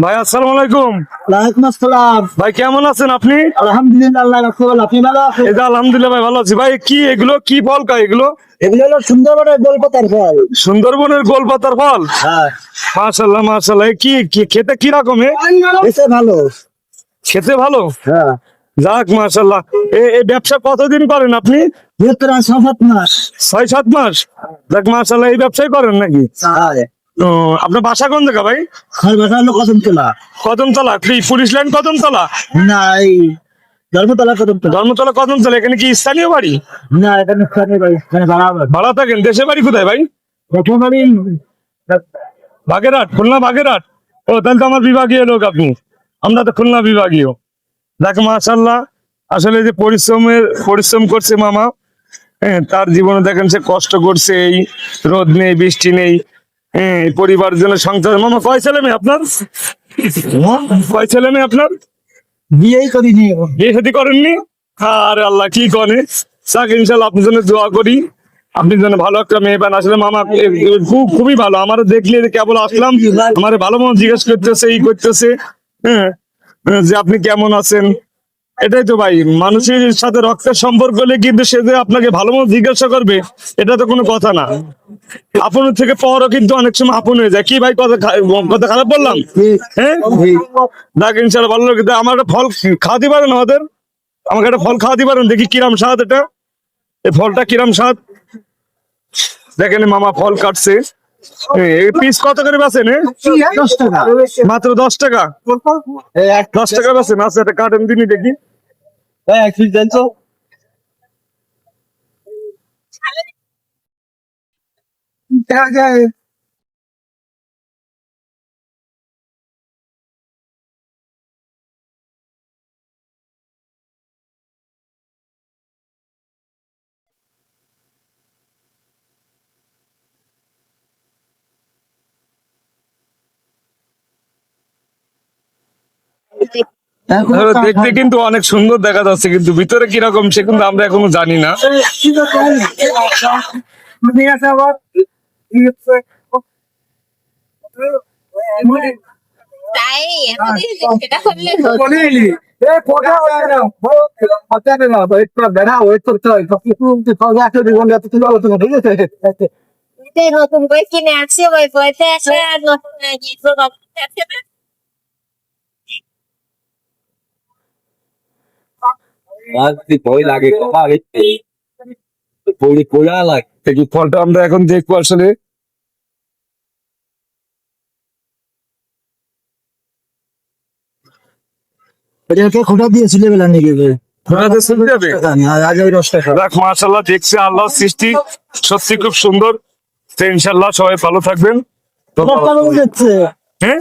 ভাই আসসালাম আলাইকুম। ওয়ালাইকুম আসসালাম। ভাই কেমন আছেন আপনি? আলহামদুলিল্লাহ আল্লাহ রাখবল আপনি ভালো আছেন? এই যে আলহামদুলিল্লাহ ভাই ভালো আছি। ভাই কি এগুলো কি ফল কা এগুলো? এগুলো হলো সুন্দরবনের গোলপাতার ফল। সুন্দরবনের গোলপাতার ফল? হ্যাঁ। মাশাল্লাহ কি খেতে কি রকম? ভালো। খেতে ভালো? হ্যাঁ। যাক মাশাল্লাহ এ- এই ব্যবসা কতদিন করেন আপনি? বৃহত্তর সাত মাস। ছয় সাত মাস? যাক মাশাল্লাহ এই ব্যবসাই করেন নাকি? হ্যাঁ। আপনার বাসা কোন জায়গা ভাই? খড় বাসা হলো কদম তোলা কদমতলা কি পুলিশ লাইন কদমতলা? না এই ধর্মতলা কদম তোলা ধর্মতলা কদমতলা এখানে কি স্থানীয় বাড়ি? না এখানে স্থানীয় বাড়ি এখানে বাড়াবার ভাড়া থাকেন দেশে বাড়ি কোথায় ভাই? প্রথম বাড়ি বাগেরহাট খুলনা বাগেরহাট। ও তাহলে তো আমার বিভাগীয় লোক আপনি। আমরা তো খুলনা বিভাগীয়। দেখ মাশাল্লাহ আসলে যে পরিশ্রমের পরিশ্রম করছে মামা হ্যাঁ তার জীবনে দেখেন সে কষ্ট করছে এই রোদ নেই বৃষ্টি নেই। হ্যাঁ এই পরিবারের জন্য সংসার মামা কয় ছেলে মেয়ে আপনার? কয় ছেলে মেয়ে আপনার? বিয়েই করিনি। বিয়ে শাদী করেননি? আরে আল্লাহ কি করে? যাক ইনশাল্লাহ আপনার জন্য দোয়া করি। আপনি যেন ভালো একটা মেয়ে পান। আসলে মামা খুব খুবই ভালো। আমার দেখলে কেবল আসলাম। আমার ভালো মতো জিজ্ঞেস করতেছে এই করতেছে। হ্যাঁ হ্যাঁ, যে আপনি কেমন আছেন? এটাই তো ভাই মানুষের সাথে রক্তের সম্পর্ক হলে কিন্তু সে যে আপনাকে ভালো মতো জিজ্ঞাসা করবে এটা তো কোনো কথা না। আপন থেকে পরও কিন্তু অনেক সময় আপন হয়ে যায়। কি ভাই কথা কথা খারাপ বললাম? হ্যাঁ? দেখ ইনশাল্লাহ ভালো লাগে। আমার একটা ফল খাওয়াতে পারেন আমাদের আমাকে একটা ফল খাওয়াতে পারেন দেখি কিরাম স্বাদ এটা। এই ফলটা কিরাম স্বাদ? দেখেন মামা ফল কাটছে। পিস কত করে বেছেন এ? দশ টাকা। মাত্র দশ টাকা? এক দশ টাকা বেছেন আচ্ছা একটা কাটেন দিনই দেখি। এই এক দেখতে কিন্তু অনেক সুন্দর দেখা যাচ্ছে কিন্তু ভিতরে কীরকম সে কিন্তু আমরা এখনও জানি না। না ভয় লাগে পড়ি লাগে। দেখি ফলটা আমরা এখন দেখব আসলে খোটা দিয়েছিল বেলা নিয়ে গেলে দেখছে আল্লাহ সৃষ্টি। সত্যি খুব সুন্দর। ইনশাল্লাহ সবাই ভালো থাকবেন। হ্যাঁ?